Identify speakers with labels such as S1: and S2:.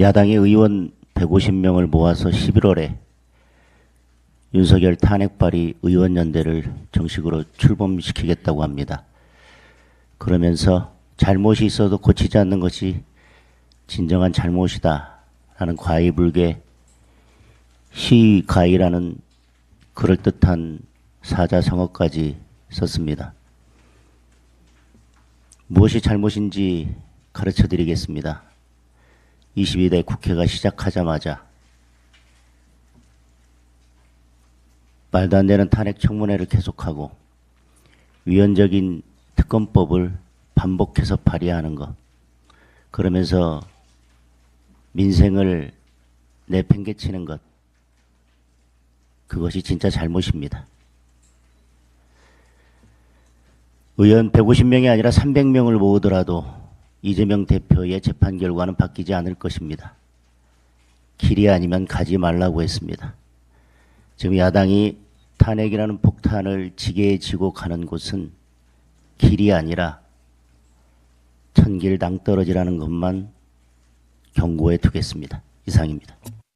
S1: 야당의 의원 150명을 모아서 11월에 윤석열 탄핵 발의 의원연대를 정식으로 출범시키겠다고 합니다. 그러면서 잘못이 있어도 고치지 않는 것이 진정한 잘못이다 라는 과의불개 시가이라는 그럴듯한 사자성어까지 썼습니다. 무엇이 잘못인지 가르쳐 드리겠습니다. 22대 국회가 시작하자마자 말도 안 되는 탄핵 청문회를 계속하고 위헌적인 특검법을 반복해서 발의하는 것 그러면서 민생을 내팽개치는 것 그것이 진짜 잘못입니다. 의원 150명이 아니라 300명을 모으더라도 이재명 대표의 재판 결과는 바뀌지 않을 것입니다. 길이 아니면 가지 말라고 했습니다. 지금 야당이 탄핵이라는 폭탄을 지게에 지고 가는 곳은 길이 아니라 천길 낭떠러지라는 것만 경고해 두겠습니다. 이상입니다.